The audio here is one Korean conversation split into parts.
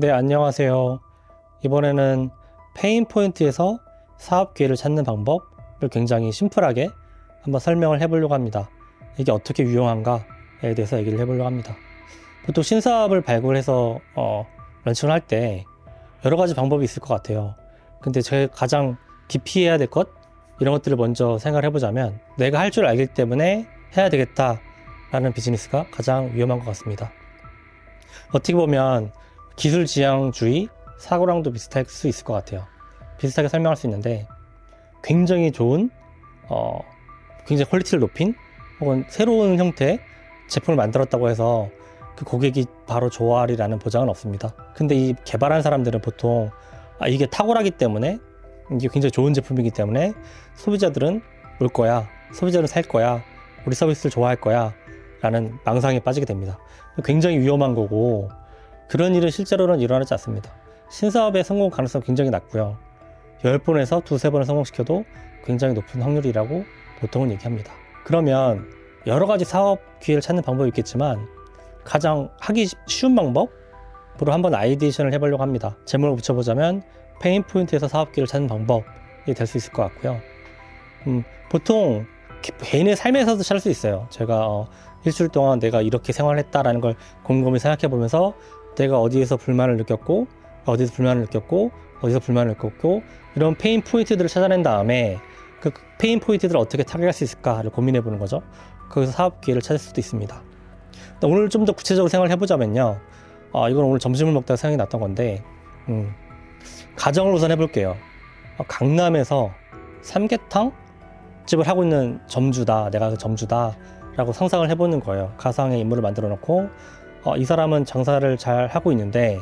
네, 안녕하세요. 이번에는 페인 포인트에서 사업 기회를 찾는 방법을 굉장히 심플하게 한번 설명을 해보려고 합니다. 이게 어떻게 유용한가에 대해서 얘기를 해보려고 합니다. 보통 신사업을 발굴해서 어, 런칭을 할 때 여러 가지 방법이 있을 것 같아요. 근데 제가 가장 깊이 해야 될 것, 이런 것들을 먼저 생각을 해보자면 내가 할 줄 알기 때문에 해야 되겠다라는 비즈니스가 가장 위험한 것 같습니다. 어떻게 보면 기술 지향주의 사고랑도 비슷할 수 있을 것 같아요. 비슷하게 설명할 수 있는데 굉장히 좋은 어 굉장히 퀄리티를 높인 혹은 새로운 형태의 제품을 만들었다고 해서 그 고객이 바로 좋아하리라는 보장은 없습니다. 근데 이 개발한 사람들은 보통 아 이게 탁월하기 때문에 이게 굉장히 좋은 제품이기 때문에 소비자들은 올 거야, 소비자는 살 거야, 우리 서비스를 좋아할 거야 라는 망상에 빠지게 됩니다. 굉장히 위험한 거고 그런 일은 실제로는 일어나지 않습니다. 신사업의 성공 가능성 굉장히 낮고요. 10번에서 두세 번을 성공시켜도 굉장히 높은 확률이라고 보통은 얘기합니다. 그러면 여러 가지 사업 기회를 찾는 방법이 있겠지만 가장 하기 쉬운 방법으로 한번 아이디에이션을 해보려고 합니다. 제목을 붙여보자면 페인 포인트에서 사업 기회를 찾는 방법이 될 수 있을 것 같고요. 음, 보통 개인의 삶에서도 찾을 수 있어요. 제가 어, 일주일 동안 내가 이렇게 생활했다라는 걸 곰곰이 생각해 보면서 내가 어디에서 불만을 느꼈고 어디서 불만을 느꼈고 어디서 불만을 느꼈고 이런 페인 포인트들을 찾아낸 다음에 그 페인 포인트들을 어떻게 타격할 수 있을까를 고민해 보는 거죠. 거기서 사업 기회를 찾을 수도 있습니다. 오늘 좀 더 구체적으로 생각을 해보자면요. 아, 이건 오늘 점심을 먹다가 생각이 났던 건데, 음, 가정을 우선 해볼게요. 어, 강남에서 삼계탕 집을 하고 있는 점주다. 내가 그 점주다 라고 상상을 해보는 거예요. 가상의 인물을 만들어 놓고 어, 이 사람은 장사를 잘 하고 있는데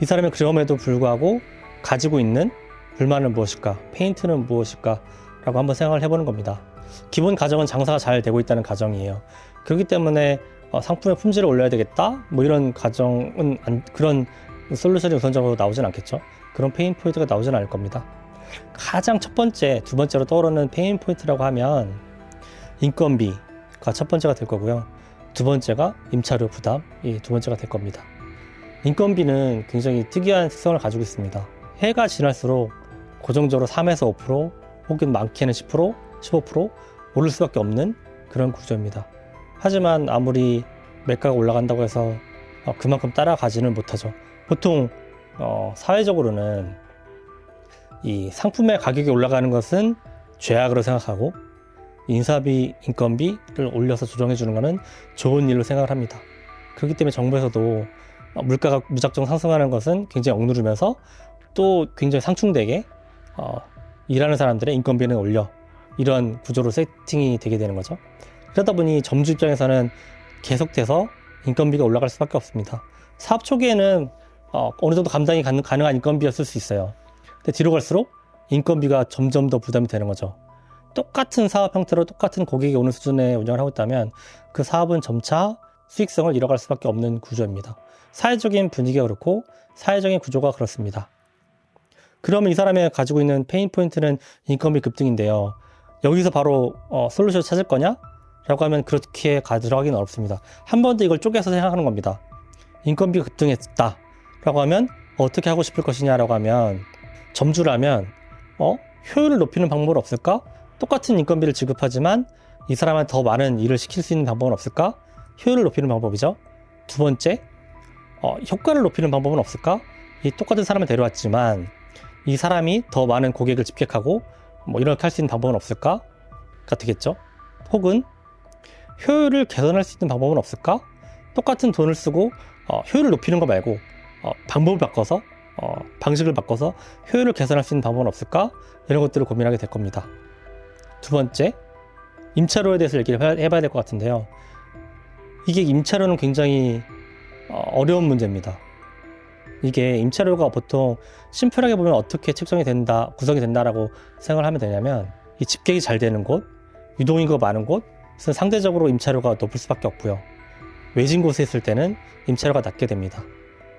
이 사람이 그럼에도 불구하고 가지고 있는 불만은 무엇일까? 페인트는 무엇일까? 라고 한번 생각을 해보는 겁니다. 기본 가정은 장사가 잘 되고 있다는 가정이에요. 그렇기 때문에 어, 상품의 품질을 올려야 되겠다? 뭐 이런 가정은 안, 그런 솔루션이 우선적으로 나오진 않겠죠. 그런 페인 포인트가 나오진 않을 겁니다. 가장 첫 번째, 두 번째로 떠오르는 페인 포인트라고 하면 인건비가 첫 번째가 될 거고요. 두 번째가 임차료 부담 이 두 번째가 될 겁니다. 인건비는 굉장히 특이한 특성을 가지고 있습니다. 해가 지날수록 고정적으로 3에서 5% 혹은 많게는 10%, 15% 오를 수밖에 없는 그런 구조입니다. 하지만 아무리 매가가 올라간다고 해서 어, 그만큼 따라가지는 못하죠. 보통 어, 사회적으로는 이 상품의 가격이 올라가는 것은 죄악으로 생각하고 인사비, 인건비를 올려서 조정해 주는 것은 좋은 일로 생각을 합니다. 그렇기 때문에 정부에서도 어, 물가가 무작정 상승하는 것은 굉장히 억누르면서 또 굉장히 상충되게 어, 일하는 사람들의 인건비는 올려 이런 구조로 세팅이 되게 되는 거죠. 그러다 보니 점주 입장에서는 계속돼서 인건비가 올라갈 수밖에 없습니다. 사업 초기에는 어, 어느 정도 감당이 가능, 가능한 인건비였을 수 있어요. 근데 뒤로 갈수록 인건비가 점점 더 부담이 되는 거죠. 똑같은 사업 형태로 똑같은 고객이 오는 수준의 운영을 하고 있다면 그 사업은 점차 수익성을 잃어갈 수밖에 없는 구조입니다. 사회적인 분위기가 그렇고 사회적인 구조가 그렇습니다. 그러면 이 사람이 가지고 있는 페인 포인트는 인건비 급등인데요. 여기서 바로 어, 솔루션을 찾을 거냐? 라고 하면 그렇게 가 들어가기는 어렵습니다. 한 번 더 이걸 쪼개서 생각하는 겁니다. 인건비가 급등했다. 라고 하면 어떻게 하고 싶을 것이냐라고 하면 점주라면 어? 효율을 높이는 방법은 없을까? 똑같은 인건비를 지급하지만 이 사람한테 더 많은 일을 시킬 수 있는 방법은 없을까? 효율을 높이는 방법이죠. 두 번째, 어, 효과를 높이는 방법은 없을까? 이 똑같은 사람을 데려왔지만 이 사람이 더 많은 고객을 집객하고 뭐 이렇게 할수 있는 방법은 없을까? 가 되겠죠. 혹은 효율을 개선할 수 있는 방법은 없을까? 똑같은 돈을 쓰고 어, 효율을 높이는 거 말고 어, 방법을 바꿔서 어, 방식을 바꿔서 효율을 개선할 수 있는 방법은 없을까? 이런 것들을 고민하게 될 겁니다. 두 번째, 임차료에 대해서 얘기를 해봐야 될 것 같은데요. 이게 임차료는 굉장히 어, 어려운 문제입니다. 이게 임차료가 보통 심플하게 보면 어떻게 책정이 된다, 구성이 된다라고 생각을 하면 되냐면 이 집객이 잘 되는 곳, 유동인구가 많은 곳은 상대적으로 임차료가 높을 수밖에 없고요. 외진 곳에 있을 때는 임차료가 낮게 됩니다.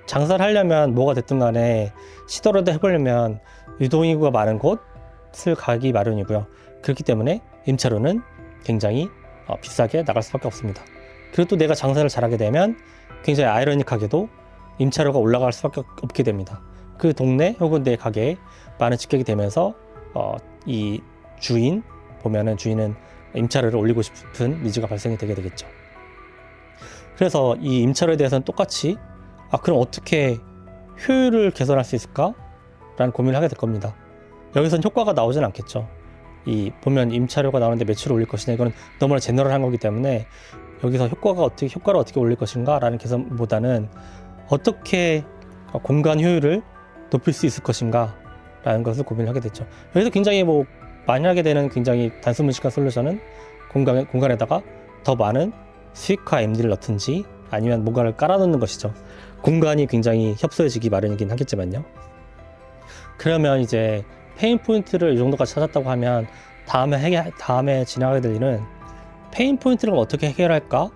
장사를 하려면 뭐가 됐든 간에 시도라도 해보려면 유동인구가 많은 곳 을 가기 마련이고요. 그렇기 때문에 임차료는 굉장히 어, 비싸게 나갈 수밖에 없습니다. 그리고 또 내가 장사를 잘하게 되면 굉장히 아이러니하게도 임차료가 올라갈 수밖에 없게 됩니다. 그 동네 혹은 내 가게에 많은 집객이 되면서 어, 이 주인 보면은 주인은 임차료를 올리고 싶은 니즈가 발생이 되게 되겠죠. 그래서 이 임차료에 대해서는 똑같이 아 그럼 어떻게 효율을 개선할 수 있을까 라는 고민을 하게 될 겁니다. 여기선 효과가 나오진 않겠죠. 이 보면 임차료가 나오는데 매출을 올릴 것이냐 이거는 너무나 제너럴한 거기 때문에 여기서 효과가 어떻게 효과를 어떻게 올릴 것인가라는 개선보다는 어떻게 공간 효율을 높일 수 있을 것인가라는 것을 고민을 하게 됐죠. 여기서 굉장히 뭐 많이 하게 되는 굉장히 단순무식한 솔루션은 공간 공간에다가 더 많은 수익화 MD를 넣든지 아니면 뭔가를 깔아놓는 것이죠. 공간이 굉장히 협소해지기 마련이긴 하겠지만요. 그러면 이제 페인 포인트를 이 정도까지 찾았다고 하면 다음에 해결, 다음에 진행하게 될 일은 페인 포인트를 어떻게 해결할까?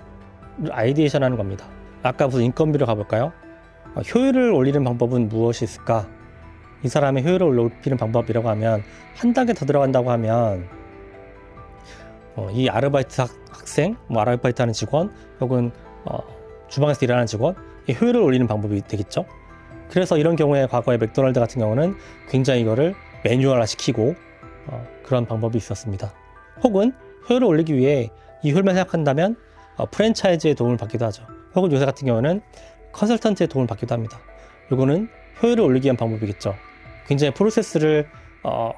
아이디에이션 하는 겁니다. 아까 무슨 인건비를 가볼까요? 어, 효율을 올리는 방법은 무엇이 있을까? 이 사람의 효율을 높이는 방법이라고 하면 한 단계 더 들어간다고 하면 어, 이 아르바이트 학, 학생, 뭐 아르바이트 하는 직원, 혹은 어, 주방에서 일하는 직원, 이 효율을 올리는 방법이 되겠죠. 그래서 이런 경우에 과거에 맥도날드 같은 경우는 굉장히 이거를 매뉴얼화 시키고 어, 그런 방법이 있었습니다. 혹은 효율을 올리기 위해 이 효율만 생각한다면 어, 프랜차이즈의 도움을 받기도 하죠. 혹은 요새 같은 경우는 컨설턴트의 도움을 받기도 합니다. 요거는 효율을 올리기 위한 방법이겠죠. 굉장히 프로세스를 어,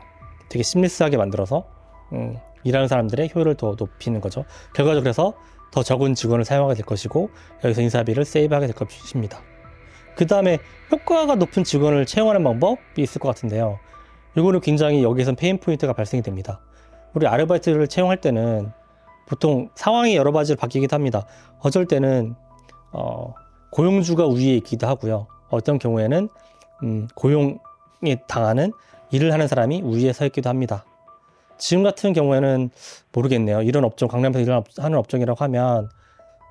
되게 심리스하게 만들어서 음, 일하는 사람들의 효율을 더 높이는 거죠. 결과적으로 그래서 더 적은 직원을 사용하게 될 것이고 여기서 인사비를 세이브하게 될 것입니다. 그 다음에 효과가 높은 직원을 채용하는 방법이 있을 것 같은데요. 이거는 굉장히 여기선 페인 포인트가 발생이 됩니다. 우리 아르바이트를 채용할 때는 보통 상황이 여러 가지로 바뀌기도 합니다. 어쩔 때는 어, 고용주가 위에 있기도 하고요. 어떤 경우에는 음, 고용에 당하는 일을 하는 사람이 위에 서 있기도 합니다. 지금 같은 경우에는 모르겠네요. 이런 업종, 강남에서 일을 하는 업종이라고 하면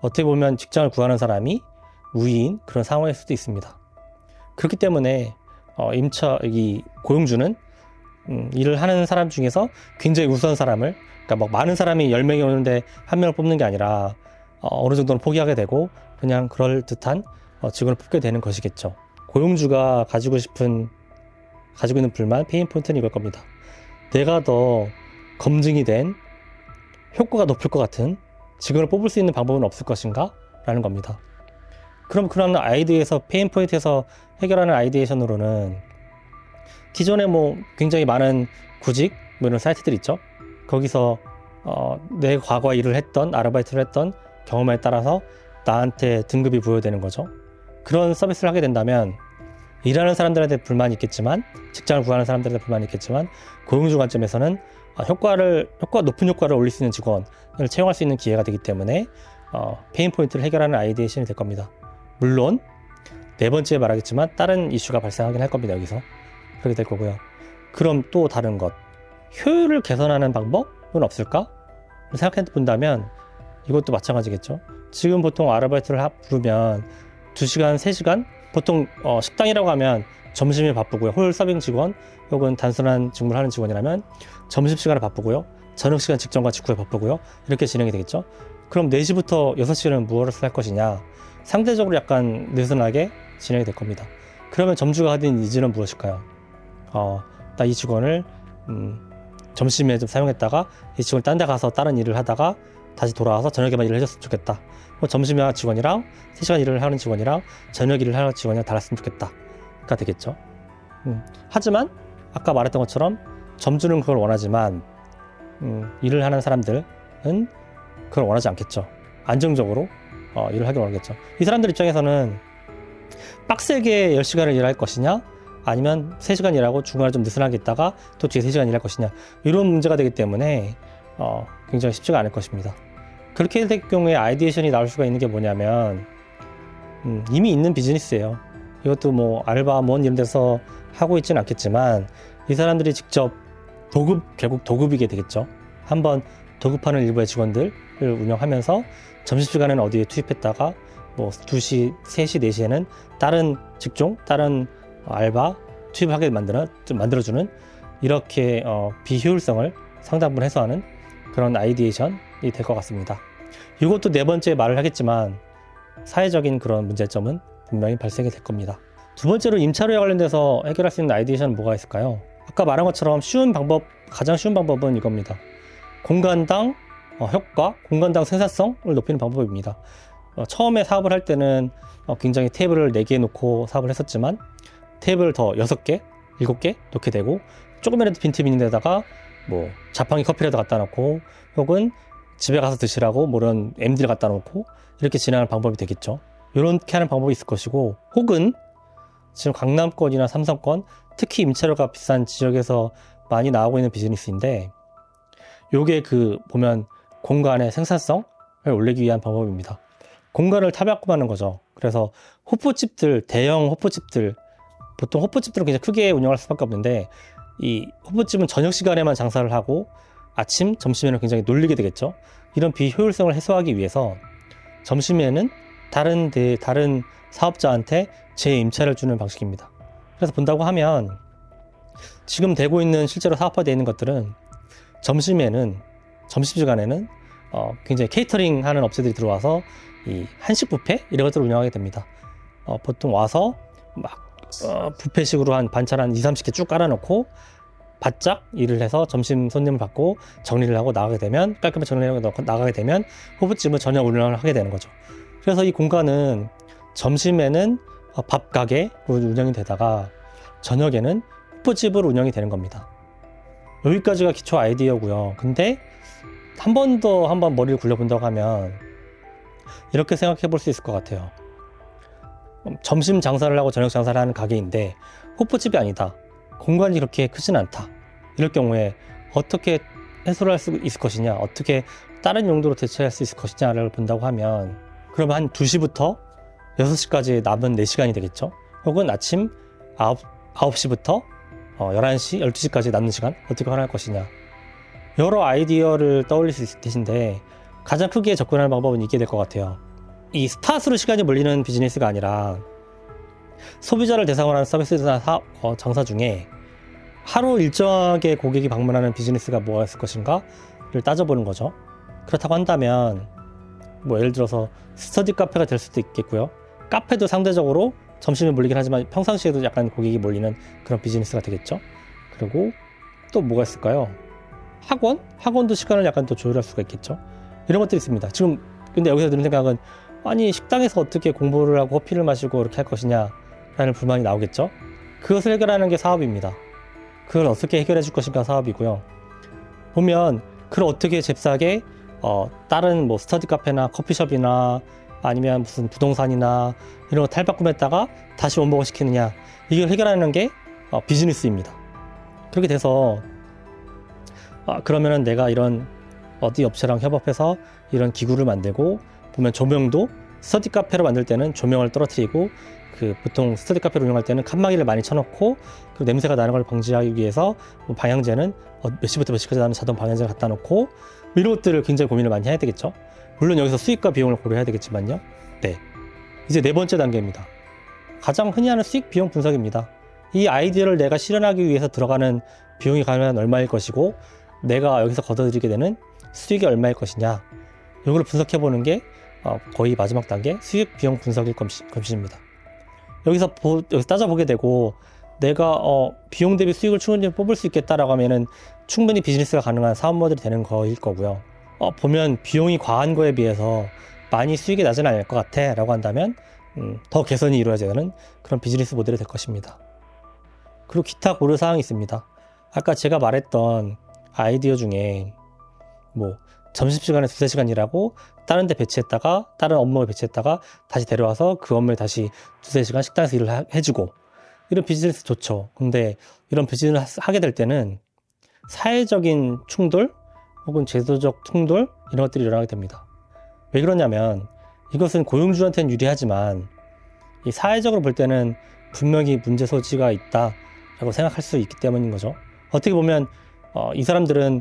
어떻게 보면 직장을 구하는 사람이 우위인 그런 상황일 수도 있습니다. 그렇기 때문에 어, 임차 이 고용주는 음, 일을 하는 사람 중에서 굉장히 우수한 사람을 그러니까 막 많은 사람이 10명이 오는데 한 명을 뽑는 게 아니라 어, 느 정도는 포기하게 되고 그냥 그럴 듯한 어, 직원을 뽑게 되는 것이겠죠. 고용주가 가지고 싶은 가지고 있는 불만 페인 포인트는 이걸 겁니다. 내가 더 검증이 된 효과가 높을 것 같은 직원을 뽑을 수 있는 방법은 없을 것인가? 라는 겁니다. 그럼 그런 아이디에서 페인 포인트에서 해결하는 아이디에이션으로는 기존에 뭐 굉장히 많은 구직 뭐 이런 사이트들 있죠. 거기서 어, 내 과거 일을 했던 아르바이트를 했던 경험에 따라서 나한테 등급이 부여되는 거죠. 그런 서비스를 하게 된다면 일하는 사람들한테 불만이 있겠지만 직장을 구하는 사람들한테 불만이 있겠지만 고용주 관점에서는 어, 효과를 효과 높은 효과를 올릴 수 있는 직원을 채용할 수 있는 기회가 되기 때문에 어, 페인 포인트를 해결하는 아이디에이션이 될 겁니다. 물론 네 번째 말하겠지만 다른 이슈가 발생하긴 할 겁니다. 여기서 그렇게 될 거고요. 그럼 또 다른 것 효율을 개선하는 방법은 없을까? 생각해 본다면 이것도 마찬가지겠죠. 지금 보통 아르바이트를 부르면 2시간, 3시간? 보통 어, 식당이라고 하면 점심이 바쁘고요. 홀 서빙 직원 혹은 단순한 직무를 하는 직원이라면 점심 시간에 바쁘고요. 저녁 시간 직전과 직후에 바쁘고요. 이렇게 진행이 되겠죠. 그럼 4시부터 6시는 무엇을 할 것이냐? 상대적으로 약간 느슨하게 진행이 될 겁니다. 그러면 점주가 가진 니즈는 무엇일까요? 어, 나이 직원을 음, 점심에 좀 사용했다가 이 직원 딴 데 가서 다른 일을 하다가 다시 돌아와서 저녁에만 일을 해줬으면 좋겠다. 뭐 점심에 직원이랑 3시간 일을 하는 직원이랑 저녁 일을 하는 직원이랑 달랐으면 좋겠다가 되겠죠. 음, 하지만 아까 말했던 것처럼 점주는 그걸 원하지만 음, 일을 하는 사람들은 그걸 원하지 않겠죠. 안정적으로 어, 일을 하길 원하겠죠. 이 사람들 입장에서는 빡세게 10시간을 일할 것이냐 아니면 3시간 일하고 중간에 좀 느슨하게 있다가 또 뒤에 3시간 일할 것이냐 이런 문제가 되기 때문에 어, 굉장히 쉽지가 않을 것입니다. 그렇게 될 경우에 아이디에이션이 나올 수가 있는 게 뭐냐면 음, 이미 있는 비즈니스예요. 이것도 뭐 알바 뭔 이런 데서 하고 있지는 않겠지만 이 사람들이 직접 도급 결국 도급이게 되겠죠. 한번 도급하는 일부의 직원들을 운영하면서 점심시간에는 어디에 투입했다가 뭐 2시, 3시, 4시에는 다른 직종, 다른 알바 투입하게 만들어, 만들어주는 이렇게 어, 비효율성을 상당 부분 해소하는 그런 아이디에이션이 될 것 같습니다. 이것도 네 번째 말을 하겠지만 사회적인 그런 문제점은 분명히 발생이 될 겁니다. 두 번째로 임차료에 관련돼서 해결할 수 있는 아이디어는 뭐가 있을까요? 아까 말한 것처럼 쉬운 방법, 가장 쉬운 방법은 이겁니다. 공간당 어, 효과, 공간당 생산성을 높이는 방법입니다. 어, 처음에 사업을 할 때는 어, 굉장히 테이블을 4개 놓고 사업을 했었지만 테이블을 더 6개, 7개 놓게 되고 조금이라도 빈틈 있는 데다가 뭐 자판기 커피라도 갖다 놓고 혹은 집에 가서 드시라고 뭐 이런 MD를 갖다 놓고 이렇게 진행하는 방법이 되겠죠. 이렇게 하는 방법이 있을 것이고 혹은 지금 강남권이나 삼성권 특히 임차료가 비싼 지역에서 많이 나오고 있는 비즈니스인데 요게 그 보면 공간의 생산성을 올리기 위한 방법입니다. 공간을 타박하는 거죠. 그래서 호프집들 대형 호프집들 보통 호프집들은 굉장히 크게 운영할 수밖에 없는데 이 호프집은 저녁 시간에만 장사를 하고 아침, 점심에는 굉장히 놀리게 되겠죠. 이런 비효율성을 해소하기 위해서 점심에는 다른 데, 다른 사업자한테 재임차를 주는 방식입니다. 그래서 본다고 하면 지금 되고 있는 실제로 사업화되어 있는 것들은 점심에는 점심시간에는 어, 굉장히 케이터링 하는 업체들이 들어와서 이 한식 뷔페 이런 것들을 운영하게 됩니다. 어, 보통 와서 막 어, 뷔페식으로 한 반찬 한 2, 30개 쭉 깔아놓고 바짝 일을 해서 점심 손님을 받고 정리를 하고 나가게 되면 깔끔하게 정리하고 나가게 되면 호프집은 전혀 운영을 하게 되는 거죠. 그래서 이 공간은 점심에는 어, 밥 가게로 운영이 되다가 저녁에는 호프집으로 운영이 되는 겁니다. 여기까지가 기초 아이디어고요. 근데 한 번 더 한번 머리를 굴려본다고 하면 이렇게 생각해 볼 수 있을 것 같아요. 음, 점심 장사를 하고 저녁 장사를 하는 가게인데 호프집이 아니다. 공간이 그렇게 크진 않다. 이럴 경우에 어떻게 해소를 할 수 있을 것이냐, 어떻게 다른 용도로 대체할 수 있을 것이냐를 본다고 하면 그러면 한 2시부터 6시까지 남은 4시간이 되겠죠. 혹은 아침 9, 9시부터 어, 11시, 12시까지 남는 시간 어떻게 활용할 것이냐. 여러 아이디어를 떠올릴 수 있을 텐데 가장 크게 접근하는 방법은 이게 될 것 같아요. 이 스팟으로 시간이 몰리는 비즈니스가 아니라 소비자를 대상으로 하는 서비스나 사업, 어, 장사 중에 하루 일정하게 고객이 방문하는 비즈니스가 뭐가 있을 것인가를 따져보는 거죠. 그렇다고 한다면 뭐 예를 들어서 스터디 카페가 될 수도 있겠고요. 카페도 상대적으로 점심에 몰리긴 하지만 평상시에도 약간 고객이 몰리는 그런 비즈니스가 되겠죠. 그리고 또 뭐가 있을까요? 학원? 학원도 시간을 약간 더 조율할 수가 있겠죠. 이런 것들이 있습니다. 지금 근데 여기서 드는 생각은 아니 식당에서 어떻게 공부를 하고 커피를 마시고 이렇게 할 것이냐라는 불만이 나오겠죠. 그것을 해결하는 게 사업입니다. 그걸 어떻게 해결해 줄 것인가 사업이고요. 보면 그걸 어떻게 잽싸게 어, 다른 뭐 스터디 카페나 커피숍이나 아니면 무슨 부동산이나 이런 거 탈바꿈했다가 다시 원복을 시키느냐 이걸 해결하는 게 어, 비즈니스입니다. 그렇게 돼서 아, 그러면은 내가 이런 어디 업체랑 협업해서 이런 기구를 만들고 보면 조명도 스터디 카페로 만들 때는 조명을 떨어뜨리고 그 보통 스터디 카페를 운영할 때는 칸막이를 많이 쳐놓고 그 냄새가 나는 걸 방지하기 위해서 뭐 방향제는 어, 몇 시부터 몇 시까지 나는 자동 방향제를 갖다 놓고 뭐 이런 것들을 굉장히 고민을 많이 해야 되겠죠. 물론 여기서 수익과 비용을 고려해야 되겠지만요. 네. 이제 네 번째 단계입니다. 가장 흔히 하는 수익 비용 분석입니다. 이 아이디어를 내가 실현하기 위해서 들어가는 비용이 과연 얼마일 것이고 내가 여기서 걷어들이게 되는 수익이 얼마일 것이냐 이걸 분석해 보는 게 어, 거의 마지막 단계 수익 비용 분석일 것입니다. 여기서 보, 여기서 따져보게 되고 내가 어, 비용 대비 수익을 충분히 뽑을 수 있겠다라고 하면은 충분히 비즈니스가 가능한 사업 모델이 되는 거일 거고요. 어, 보면 비용이 과한 거에 비해서 많이 수익이 나지는 않을 것 같아 라고 한다면 음, 더 개선이 이루어져야 하는 그런 비즈니스 모델이 될 것입니다. 그리고 기타 고려 사항이 있습니다. 아까 제가 말했던 아이디어 중에 뭐 점심시간에 두세 시간 일하고 다른 데 배치했다가 다른 업무에 배치했다가 다시 데려와서 그 업무에 다시 두세 시간 식당에서 일을 하, 해주고 이런 비즈니스 좋죠. 근데 이런 비즈니스 하게 될 때는 사회적인 충돌 혹은 제도적 충돌 이런 것들이 일어나게 됩니다. 왜 그러냐면 이것은 고용주한테는 유리하지만 이 사회적으로 볼 때는 분명히 문제 소지가 있다라고 생각할 수 있기 때문인 거죠. 어떻게 보면 어, 이 사람들은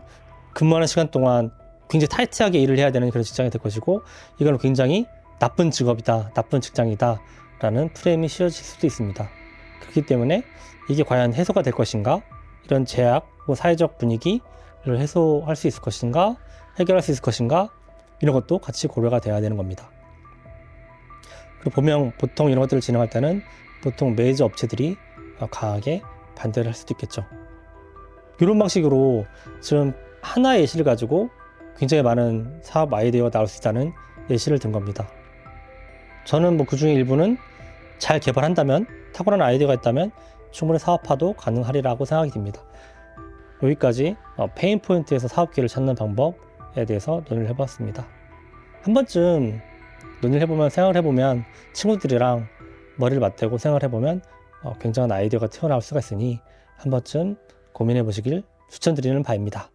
근무하는 시간 동안 굉장히 타이트하게 일을 해야 되는 그런 직장이 될 것이고 이건 굉장히 나쁜 직업이다, 나쁜 직장이다 라는 프레임이 씌워질 수도 있습니다. 그렇기 때문에 이게 과연 해소가 될 것인가 이런 제약, 뭐 사회적 분위기를 해소할 수 있을 것인가 해결할 수 있을 것인가 이런 것도 같이 고려가 돼야 되는 겁니다. 그리고 보면 보통 이런 것들을 진행할 때는 보통 메이저 업체들이 어, 강하게 반대를 할 수도 있겠죠. 이런 방식으로 지금 하나의 예시를 가지고 굉장히 많은 사업 아이디어가 나올 수 있다는 예시를 든 겁니다. 저는 뭐 그 중에 일부는 잘 개발한다면 탁월한 아이디어가 있다면 충분히 사업화도 가능하리라고 생각이 듭니다. 여기까지 어, 페인 포인트에서 사업 기회를 찾는 방법에 대해서 논의를 해봤습니다. 한 번쯤 논의를 해보면 생각을 해보면 친구들이랑 머리를 맞대고 생각을 해보면 어, 굉장한 아이디어가 튀어나올 수가 있으니 한 번쯤 고민해 보시길 추천드리는 바입니다.